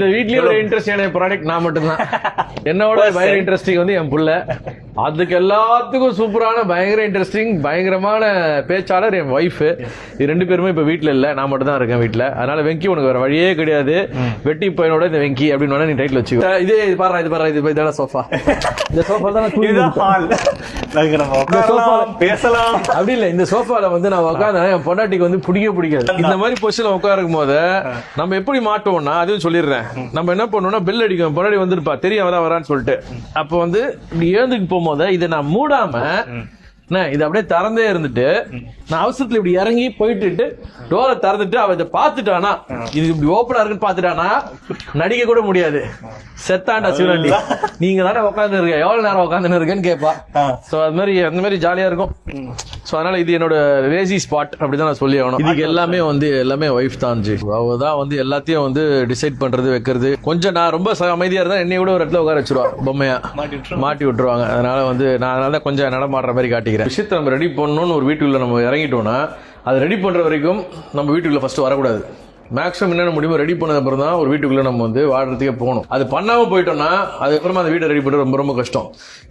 இந்த வீட்லயே ஒரு இன்ட்ரெஸ்டான ப்ராடக்ட் நான் மட்டும்தான். என்னோட பயங்கர இன்ட்ரெஸ்டிங் வந்து என் புள்ள. அதுக்கு எல்லாத்துக்கும் சூப்பரான பயங்கர இன்ட்ரெஸ்டிங் பயங்கரமான பேச்சாளர் என் ஒய்ஃப் இது ரெண்டு பேருமே இப்ப வீட்ல இல்ல. நான் மட்டும் தான் இருக்கேன் வீட்ல. அதனால வெங்கி உனக்கு வேற வழியே கிடையாது. வெட்டி பையனோட இந்த வெங்கி அப்படின்னு நீ டைட்டில் வச்சுக்கோ. இது இது பாரு இது பாரு இது இதெல்லாம் சோஃபா இந்த சோஃபா தான் பேசலாம். அப்படி இல்ல இந்த சோஃபால வந்து நான் உட்காந்தேன் என் பொண்டாட்டிக்கு வந்து பிடிக்க பிடிக்காது. இந்த மாதிரி பொசிஷன்ல உட்காரும் போது நம்ம எப்படி மாட்டுவோம்னா அதுவும் சொல்லிடுறேன். நம்ம என்ன பண்ணுவோம்னா பெல் அடிக்கும். பொண்டாட்டி வந்திருப்பா. தெரியும் வரா வரான்னு சொல்லிட்டு. அப்ப வந்து இப்படி ஏந்துக்கு போகும்போது இதை நான் மூடாம இது அப்படியே திறந்தே இருந்துட்டு நான் அவசரத்துல இப்படி இறங்கி போயிட்டு டோரை திறந்துட்டு அவ இதை பார்த்துட்டானா இது இப்படி ஓப்பனா இருக்குன்னு பார்த்துட்டானா நடிக்க கூட முடியாது. செத்தாண்டா சிவனாண்டி. நீங்க தானே உட்காந்து இருக்க எவ்வளவு நேரம் உட்காந்து இருக்கேன்னு கேட்பா ஆ. சோ அது மாதிரி அந்த மாதிரி ஜாலியா இருக்கும். சோ அதனால இது என்னோட ரேசி ஸ்பாட் அப்படிதான் நான் சொல்லி ஆகணும். இதுக்கு எல்லாமே வந்து எல்லாமே ஒய்ஃப் தான் ஜி. அவ தான் வந்து எல்லாத்தையும் வந்து டிசைட் பண்றது வைக்கிறது. கொஞ்சம் நான் ரொம்ப ச- அமைதியா இருந்தா என்னைய கூட ஒரு இடத்துல உட்கார வச்சிருவா பொம்மையா. மாட்டி விட்டுருவா. மாட்டி விட்டுருவாங்க. அதனால வந்து நான் அதனால தான் கொஞ்சம் நடமாடுற மாதிரி காட்டிக்கிறேன். விஷயத்தை நம்ம ரெடி பண்ணணும்னு ஒரு வீட்டுக்குள்ள நம்ம இறங்கிட்டோம்னா அதை ரெடி பண்ற வரைக்கும் நம்ம வீட்டுக்குள்ள ஃபர்ஸ்ட் வரக்கூடாது. மேக்ஸிமம் என்னென்ன முடியுமோ ரெடி பண்ணது அப்புறம் தான் ஒரு வீட்டுக்குள்ள நம்ம வந்து வாடுறதுக்கே போகணும். அது பண்ணாம போயிட்டோம்னா அதுக்கப்புறமா அந்த வீட்டை ரெடி பண்ணுறது ரொம்ப ரொம்ப கஷ்டம்.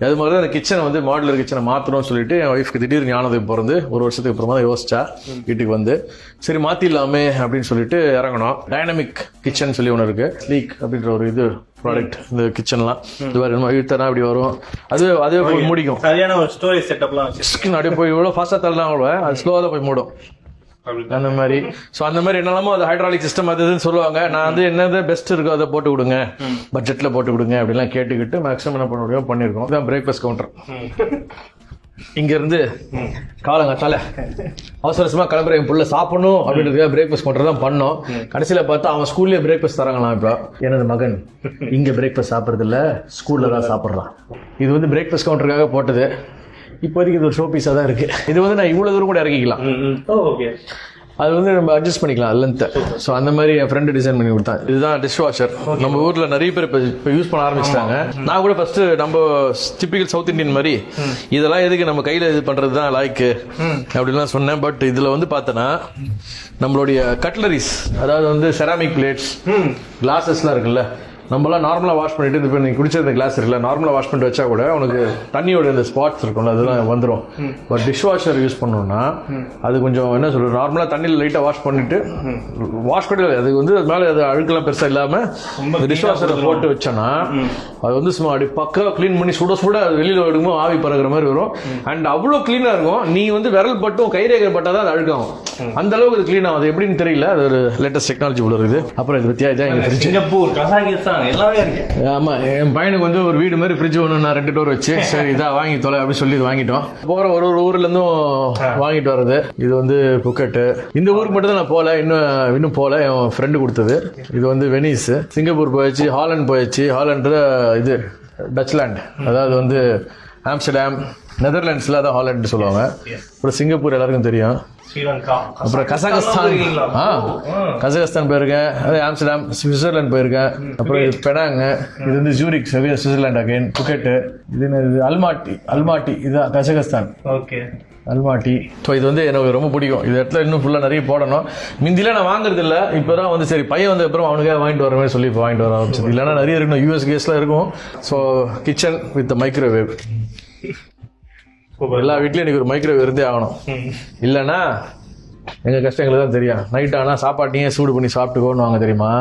அது மாதிரி தான் அந்த கிச்சனை வந்து மாடுலர் கிச்சனை மாற்றணும்னு சொல்லிட்டு என் ஒய்ஃப்க்கு திடீர்னு ஞானத்துக்கு பிறந்து ஒரு வருஷத்துக்கு அப்புறமா தான் யோசிச்சா வீட்டுக்கு வந்து. சரி மாத்திடலாமே அப்படின்னு சொல்லிட்டு இறங்கணும் டைனமிக் கிச்சன் சொல்லி ஒன்று இருக்கு. ஸ்லீக் அப்படின்ற ஒரு இது ப்ராடக்ட் இந்த கிச்சன்லாம் இது மாதிரி நம்ம இழுத்தனா அப்படி வரும். அது அதே போய் முடிக்கும். சரியான ஒரு ஸ்டோரி செட்டப்லாம் அப்படியே போய் இவ்வளோ ஃபாஸ்ட்டாக தள்ளலாம் அது ஸ்லோவாக தான் போய் மூடும். அந்த மாதிரி. ஸோ அந்த மாதிரி என்னெல்லாமோ அது ஹைட்ராலிக் சிஸ்டம் அது இதுன்னு சொல்லுவாங்க. நான் வந்து என்னது பெஸ்ட் இருக்கோ அதை போட்டு கொடுங்க பட்ஜெட்டில் போட்டு கொடுங்க அப்படிலாம் கேட்டுக்கிட்டு மேக்ஸிமம் என்ன பண்ண முடியும் பண்ணியிருக்கோம் இதான் பிரேக்ஃபாஸ்ட் கவுண்டர் இங்க இருந்து காலங்காத்தால அவசர அவசரமா கிளம்புற என் புள்ள சாப்பிடணும் அப்படின்றதுக்காக பிரேக்ஃபாஸ்ட் கவுண்டர் தான் பண்ணோம். கடைசியில பார்த்தா அவன் ஸ்கூல்லயே பிரேக்ஃபாஸ்ட் தராங்களாம் இப்போ. எனது மகன்? இங்க பிரேக்ஃபாஸ்ட் சாப்பிடுறது இல்ல ஸ்கூல்ல தான் சாப்பிடுறான். இது வந்து பிரேக்ஃபாஸ்ட் கவுண்டருக்காக போட்டது. இப்போதைக்கு இது ஒரு ஷோ பீஸாக தான் இருக்கு. இது வந்து நான் இவ்வளவு தூரம் கூட இறக்கிக்கலாம். ஓகே அது வந்து நம்ம அட்ஜஸ்ட் பண்ணிக்கலாம் லென்த்தை ஸோ அந்த மாதிரி என் ஃப்ரெண்டு டிசைன் பண்ணி கொடுத்தான். இதுதான் டிஷ் வாஷர் நம்ம ஊர்ல நிறைய பேர் இப்போ இப்போ யூஸ் பண்ண ஆரம்பிச்சிட்டாங்க. நான் கூட ஃபர்ஸ்ட் நம்ம டிப்பிக்கல் சவுத் இந்தியன் மாதிரி இதெல்லாம் எதுக்கு நம்ம கையில இது பண்றது தான் லாய்க்கு அப்படிலாம் சொன்னேன். பட் இதுல வந்து பார்த்தோன்னா நம்மளுடைய கட்லரிஸ் அதாவது வந்து செராமிக் பிளேட்ஸ் கிளாஸஸ்லாம் இருக்குல்ல நம்மளாம் நார்மலாக வாஷ் பண்ணிட்டு இப்போ நீ குடிச்ச இந்த கிளாஸ் இருக்குல்ல நார்மலாக வாஷ் பண்ணிட்டு வச்சா கூட உனக்கு தண்ணியோட இந்த ஸ்பாட்ஸ் இருக்கும்ல அதெல்லாம் வந்துடும் பட் டிஷ் வாஷர் யூஸ் பண்ணோம்னா அது கொஞ்சம் என்ன சொல்றது நார்மலாக தண்ணியில் லைட்டாக வாஷ் பண்ணிட்டு வாஷ் பண்ணி அது வந்து அது மேலே அது அழுக்கெல்லாம் பெருசாக இல்லாமல் டிஷ் வாஷரை போட்டு வச்சோன்னா அது வந்து சும்மா அப்படி பக்கம் க்ளீன் பண்ணி சுட சுட அது வெளியில் எடுக்கும் ஆவி பறகுற மாதிரி வரும். அண்ட் அவ்வளோ க்ளீனாக இருக்கும். நீ வந்து விரல் பட்டும் கைரேகை பட்டால் தான் அது அழுக்காகும். அந்த அளவுக்கு இது க்ளீன் ஆகும் அது எப்படின்னு தெரியல. அது ஒரு லேட்டஸ்ட் டெக்னாலஜி உள்ள இருக்குது. அப்புறம் இது பற்றியா இதான் எங்கள் ஃப்ரிட்ஜ் சிங்கப்பூர் கசாகிஸ்தான் எல்லாமே இருக்கு. ஆமா என் பையனுக்கு வந்து ஒரு வீடு மாதிரி ஃப்ரிட்ஜ் ஒன்று நான் ரெண்டு டோர் வச்சு சரி இதா வாங்கி தொலை அப்படின்னு சொல்லி வாங்கிட்டோம். போற ஒரு ஒரு ஊர்ல இருந்தும் வாங்கிட்டு வர்றது. இது வந்து புக்கெட்டு இந்த ஊருக்கு மட்டும் தான் நான் போல இன்னும் இன்னும் போல என் ஃப்ரெண்டு கொடுத்தது. இது வந்து வெனிஸ் சிங்கப்பூர் போயாச்சு ஹாலண்ட் போயாச்சு. ஹாலண்ட் இது டச்லாண்ட் அதாவது வந்து ஆம்ஸ்டர்டாம் நெதர்லாண்ட்ஸ்ல அதான் ஹாலண்ட் சொல்லுவாங்க. அப்புறம் சிங்கப்பூர் எல்லாருக்கும் தெரியும். அப்புறம் கசகஸ்தான். ஆ கசகஸ்தான் போயிருக்கேன். அது ஆம்ஸ்டர்டாம் சுவிட்சர்லாந்து போயிருக்கேன். அப்புறம் இது பெனாங் இது வந்து ஜூரிக் சுவிட்சர்லாந்து அகைன் புக்கெட்டு இது என்னது அல்மாட்டி அல்மாட்டி இதுதான் கசகஸ்தான். ஓகே. அல்மாட்டி ஸோ இது வந்து எனக்கு ரொம்ப பிடிக்கும். இது இடத்துல இன்னும் ஃபுல்லாக நிறைய போடணும். முந்திலாம் நான் வாங்குறது இல்லை இப்போ தான் வந்து சரி பையன் வந்து அப்புறம் அவனுக்காக வாங்கிட்டு வர மாதிரி சொல்லி இப்போ வாங்கிட்டு வர ஆரம்பிச்சது. இல்லைன்னா நிறைய இருக்கணும் யூஎஸ் கேஸ்லாம் இருக்கும். ஸோ கிச்சன் வித் மைக்ரோவேவ் எல்லா வீட்லயும் எனக்கு ஒரு மைக்ரோவேவ் இருந்தே ஆகணும். இல்லைன்னா எங்க கஷ்டம் எங்களுக்கு தான் தெரியும். நைட் ஆனால் சாப்பாட்டையும் சூடு பண்ணி சாப்பிட்டுக்கோன்னு வாங்க தெரியுமா?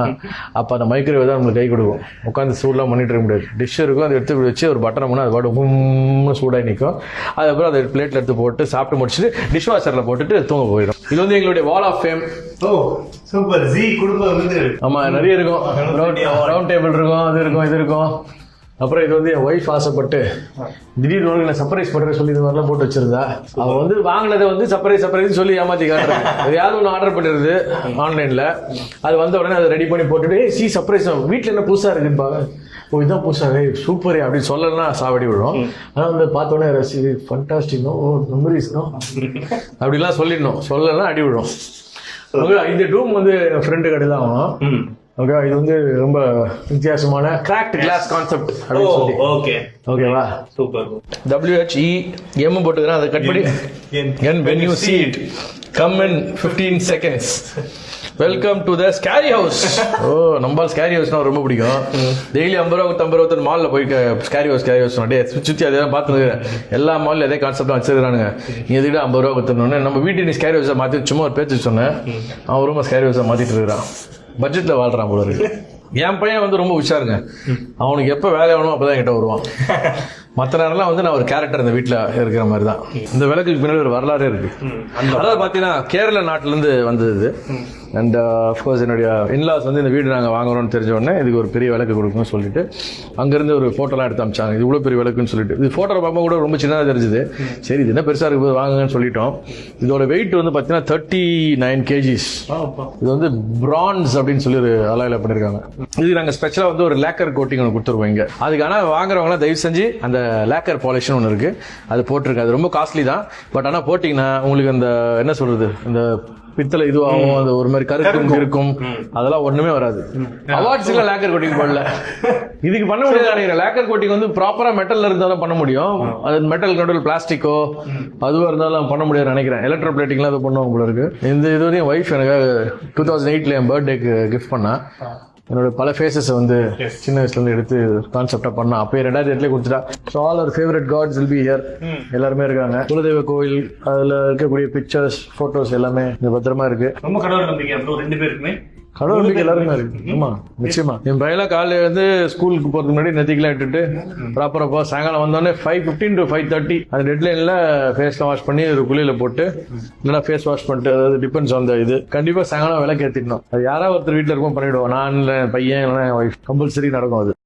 அப்போ அந்த மைக்ரோவேவ் தான் நம்மளுக்கு கை கொடுக்கும். உட்காந்து சூடெலாம் பண்ணிட்டு இருக்க முடியாது. டிஷ் இருக்கும் அதை எடுத்து வச்சு ஒரு பட்டனை பண்ணி அது பாட்டு உம்னு சூடாகி நிற்கும் அதுக்கப்புறம் அதை பிளேட்டில் எடுத்து போட்டு சாப்பிட்டு முடிச்சுட்டு டிஷ் வாஷரில் போட்டுட்டு தூங்க போயிடும். இது வந்து எங்களுடைய wall of fame oh super. ஜி குடும்பம் வந்து ஆமா நிறைய இருக்கும். ரவுண்ட் டேபிள் இருக்கும் அது இருக்கும் இது இருக்கும். அப்புறம் இது வந்து என் ஒய்ஃப் ஆசைப்பட்டு திடீர்னு உனக்கு நான் சர்ப்ரைஸ் பண்றேன் சொல்லி இது மாதிரிலாம் போட்டு வச்சிருந்தா அவ வந்து வாங்கினதை வந்து சர்ப்ரைஸ் சர்ப்ரைஸ் சொல்லி ஏமாத்தி காட்டுறேன் யாரும் ஒன்று ஆர்டர் பண்ணிருது ஆன்லைன்ல அது வந்த உடனே அதை ரெடி பண்ணி போட்டுட்டு சி சர்ப்ரைஸ் வீட்டில் என்ன புதுசாக இருக்குன்னு பாங்க ஓ இதான் புதுசாக சூப்பர் அப்படின்னு சொல்லலாம் சாவடி விடும். ஆனால் வந்து பார்த்தோன்னே ரசி ஃபண்டாஸ்டிக் ஓ மெமரிஸ் அப்படிலாம் சொல்லிடணும். சொல்லலாம் அடி விடும் இந்த டூம் வந்து என் ஃப்ரெண்டு கடையில் தான் ஆகணும். ம் ஓகே இது வந்து ரொம்ப வித்தியாசமான கிராக்ட் கிளாஸ் கான்செப்ட் அப்படின்னு சொல்லி. ஓகே ஓகேவா சூப்பர் டபிள்யூஹெச்இ எம் போட்டுக்கிறேன் அதை கட் பண்ணி. என் என் when you see it come in 15 seconds welcome to the scary house ஓ நம்ம ஸ்கேரி ஹவுஸ்னா ரொம்ப பிடிக்கும். டெய்லி ஐம்பது ரூபா ஐம்பது ரூபா மால்ல போய் scary house scary house day சுத்தி சுத்தி அதே பார்த்து எல்லா மால்ல அதே கான்செப்ட் வச்சிருக்கானுங்க நீ எதுக்கிட்ட ஐம்பது ரூபா கொடுத்துருந்தோன்னே நம்ம வீட்டு நீ ஸ்கேரி ஹவுஸை மாத்தி சும்மா ஒரு பேச்சு சொன்னேன். அவன் ரொம்ப ஸ்கேரி ஹவுஸை மாத்திட்டு இருக்கிறான். பட்ஜெட்ல வாழ்றான் போல இருக்கு. என் பையன் வந்து ரொம்ப உஷாருங்க. அவனுக்கு எப்போ வேலை வேணுமோ அப்பதான் என்கிட்ட வருவான். மற்ற நேரம்லாம் வந்து நான் ஒரு கேரக்டர் இந்த வீட்டில் இருக்கிற மாதிரி தான் இந்த விளக்குக்கு பின்னாடி ஒரு வரலாறே இருக்கு. அதாவது பார்த்தீங்கன்னா கேரள நாட்டிலேருந்து வந்தது அண்ட் அஃப்கோர்ஸ் என்னுடைய இன்லாஸ் வந்து இந்த வீடு நாங்கள் வாங்குறோம்னு தெரிஞ்ச உடனே இதுக்கு ஒரு பெரிய விளக்கு கொடுக்கணும்னு சொல்லிட்டு அங்கேருந்து ஒரு ஃபோட்டோலாம் எடுத்து அமிச்சாங்க. இது இவ்வளோ பெரிய விளக்குன்னு சொல்லிட்டு. இது ஃபோட்டோ பார்க்கும்போது கூட ரொம்ப சின்னதாக தெரிஞ்சுது. சரி இது என்ன பெருசாக இருக்குது வாங்குங்கன்னு சொல்லிட்டோம். இதோட வெயிட் வந்து பார்த்தீங்கன்னா தேர்ட்டி நைன் கேஜிஸ் இது வந்து பிரான்ஸ் அப்படின்னு சொல்லி ஒரு அலாயில் பண்ணியிருக்காங்க இது நாங்கள் ஸ்பெஷலாக வந்து ஒரு லேக்கர் கோட்டிங் ஒன்று கொடுத்துருவோம் இங்கே. அதுக்கு ஆனால் வாங்குறவங்களாம் தயவு செஞ்சு அந்த லேக்கர் பாலிஷ்னு ஒன்று இருக்கு. அது போட்டிருக்கு. அது ரொம்ப காஸ்ட்லி தான். பட் ஆனால் போட்டிங்கன்னா உங்களுக்கு அந்த என்ன சொல்றது இந்த பித்தளை இதுவாகும் அது ஒரு மாதிரி கருக்கும் இருக்கும் அதெல்லாம் ஒண்ணுமே வராது. அவார்ட்ஸ்ல லேக்கர் கோட்டிங் போடல. இதுக்கு பண்ண முடியாது நினைக்கிறேன். லேக்கர் கோட்டிங் வந்து ப்ராப்பரா மெட்டல்ல இருந்தா தான் பண்ண முடியும். அது மெட்டல் நடுவில் பிளாஸ்டிக்கோ அதுவா இருந்தாலும் பண்ண முடியாது நினைக்கிறேன். எலக்ட்ரோ பிளேட்டிங்லாம் அது பண்ணுவாங்க போல இருக்கு. இந்த இது வரையும் ஒய்ஃப் எனக்கு டூ தௌசண்ட் எயிட்ல என் பர்த்டேக்கு கிஃப்ட் பண்ணா. என்னோட பல ஃபேஸஸ் வந்து சின்ன வயசுல இருந்து எடுத்து கான்செப்டா பண்ணா. அப்பயே ரெண்டாயிரத்தி எட்டுல கொடுத்துட்டா. So all our favourite gods will be here எல்லாருமே இருக்காங்க. குலதெய்வ கோயில் அதுல இருக்கக்கூடிய பிக்சர்ஸ் போட்டோஸ் எல்லாமே பத்திரமா இருக்கு. ரொம்ப கடவுள் நம்பிக்கை ரெண்டு பேருக்குமே. கடவுள் நம்பிக்கை எல்லாருமே இருக்கு ஆமா நிச்சயமா. என் பையெல்லாம் காலையில இருந்து ஸ்கூலுக்கு போறதுக்கு முன்னாடி நெத்திக்கெல்லாம் இட்டுட்டு ப்ராப்பரா போ. சாயங்காலம் வந்தோடனே five fifteen to five thirty அந்த டெட்லைன்ல ஃபேஸ்லாம் வாஷ் பண்ணி ஒரு குளியில போட்டு இல்லைன்னா ஃபேஸ் வாஷ் பண்ணிட்டு அதாவது டிபெண்ட்ஸ் ஆன் இது. கண்டிப்பா சாயங்காலம் விளக்கு ஏத்திடணும். அது யாராவது ஒருத்தர் வீட்டுல இருக்கும் பண்ணிடுவோம். நான் பையன் இல்லைன்னா என் ஒய்ஃப் கம்பல்சரி நடக்கும் அது.